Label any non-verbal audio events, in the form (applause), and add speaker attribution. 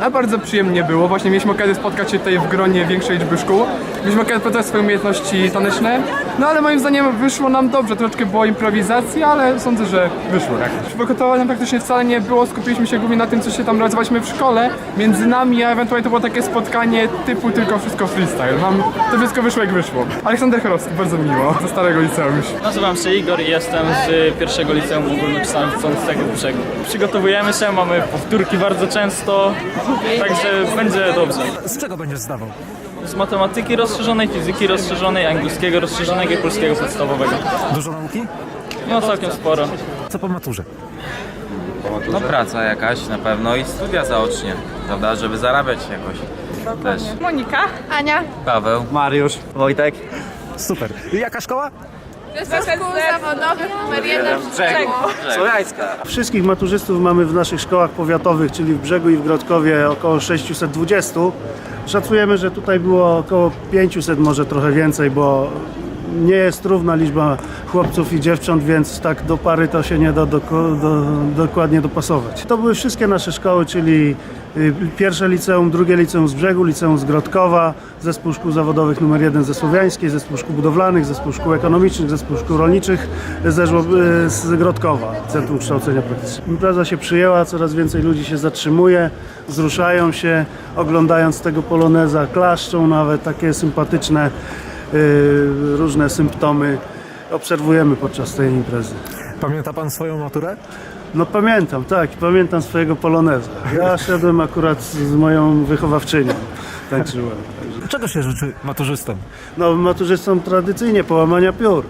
Speaker 1: A bardzo przyjemnie było. Właśnie mieliśmy okazję spotkać się tutaj w gronie większej liczby szkół. Mieliśmy okazję testować swoje umiejętności taneczne. No ale moim zdaniem wyszło nam dobrze. Troszeczkę było improwizacji, ale sądzę, że wyszło jakoś. Przygotowania praktycznie wcale nie było. Skupiliśmy się głównie na tym, co się tam realizowaliśmy w szkole. Między nami, a ewentualnie to było takie spotkanie typu tylko wszystko freestyle. Nam to wszystko wyszło jak wyszło. Aleksander Chorowski, bardzo miło. Ze starego liceum już.
Speaker 2: Nazywam się Igor i jestem z pierwszego liceum ogólnokształcącego w brzegu. Przygotowujemy się, mamy powtórki bardzo często, także będzie dobrze.
Speaker 3: Z czego będziesz zdawał?
Speaker 2: Z matematyki rozszerzonej, fizyki rozszerzonej, angielskiego rozszerzonego i polskiego podstawowego.
Speaker 3: Dużo nauki?
Speaker 2: No całkiem sporo.
Speaker 3: Co po maturze?
Speaker 4: No praca jakaś na pewno i studia zaocznie, prawda, żeby zarabiać jakoś też.
Speaker 5: Monika, Ania,
Speaker 4: Paweł.
Speaker 6: Mariusz, Wojtek.
Speaker 3: Super. Jaka szkoła?
Speaker 5: Zespół zawodowy numer jeden w brzegu.
Speaker 6: Słowiańska.
Speaker 7: Wszystkich maturzystów mamy w naszych szkołach powiatowych, czyli w Brzegu i w Grodkowie około 620. Szacujemy, że tutaj było około 500, może trochę więcej, bo nie jest równa liczba chłopców i dziewcząt, więc tak do pary to się nie da doko- do, dokładnie dopasować. To były wszystkie nasze szkoły, czyli y, pierwsze liceum, drugie liceum z Brzegu, liceum z Grodkowa, zespół szkół zawodowych numer 1 ze Słowiańskiej, zespół szkół budowlanych, zespół szkół ekonomicznych, zespół szkół rolniczych ze y, z Grodkowa, Centrum Kształcenia Praktycznego. Impreza się przyjęła, coraz więcej ludzi się zatrzymuje, wzruszają się, oglądając tego poloneza, klaszczą nawet, takie sympatyczne różne symptomy obserwujemy podczas tej imprezy.
Speaker 3: Pamięta pan swoją maturę?
Speaker 7: No pamiętam, tak, pamiętam swojego poloneza. Ja (laughs) szedłem akurat z moją wychowawczynią, tańczyłem.
Speaker 3: Czego się życzy maturzystom?
Speaker 7: No maturzystom tradycyjnie połamania piór.